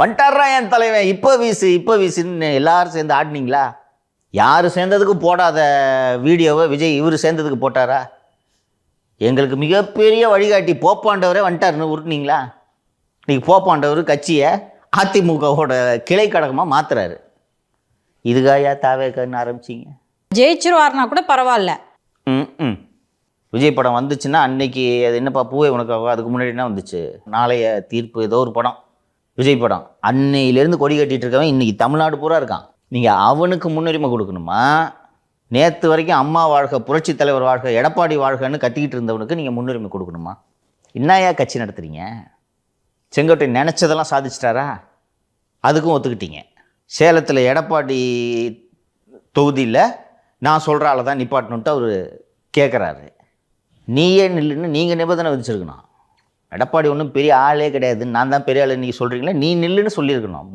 வந்துட்டாரா என் தலைவன். இப்போ வீசு இப்போ வீசுன்னு எல்லாரும் சேர்ந்து ஆடினீங்களா? யார் சேர்ந்ததுக்கு போடாத வீடியோவை விஜய் இவர் சேர்ந்ததுக்கு போட்டாரா? எங்களுக்கு மிகப்பெரிய வழிகாட்டி போப்பாண்டவரே வந்துட்டாருன்னு உருட்டுனீங்களா? இன்னைக்கு போப்பாண்டவர் கட்சியை அதிமுகவோட கிளை கழகமாக மாத்துறாரு. இதுக்காயா தாவேக்கன்னு ஆரம்பிச்சிங்க? ஜெயிச்சிருவாருனா கூட பரவாயில்ல. ம் ம். விஜய் படம் வந்துச்சுன்னா அன்னைக்கு அது என்னப்பா பூவே உனக்காக அதுக்கு முன்னாடி என்ன வந்துச்சு? நாளைய தீர்ப்பு ஏதோ ஒரு படம். விஜய் படம். அன்னையிலேருந்து கொடி கட்டிகிட்டு இருக்கவன் இன்றைக்கி தமிழ்நாடு பூரா இருக்கான். நீங்கள் அவனுக்கு முன்னுரிமை கொடுக்கணுமா? நேற்று வரைக்கும் அம்மா வாழ்க புரட்சி தலைவர் வாழ்க எடப்பாடி வாழ்கன்னு கத்திக்கிட்டு இருந்தவனுக்கு நீங்கள் முன்னுரிமை கொடுக்கணுமா? என்னையா கட்சி நடத்துறீங்க? செங்கோட்டை நினச்சதெல்லாம் சாதிச்சிட்டாரா? அதுக்கும் ஒத்துக்கிட்டீங்க. சேலத்தில் எடப்பாடி தொகுதியில் நான் சொல்கிற ஆளை தான் நிப்பாட்டணுன்ட்டு அவர் கேட்குறாரு நீயே நில்லுன்னு நீங்கள் நிபந்தனை விதிச்சிருக்கணும். எடப்பாடி ஒன்றும் பெரிய ஆளே கிடையாது. நான் தான் பெரிய ஆள் நீங்கள் சொல்கிறீங்களா நீ நில்லுன்னு சொல்லியிருக்கணும்.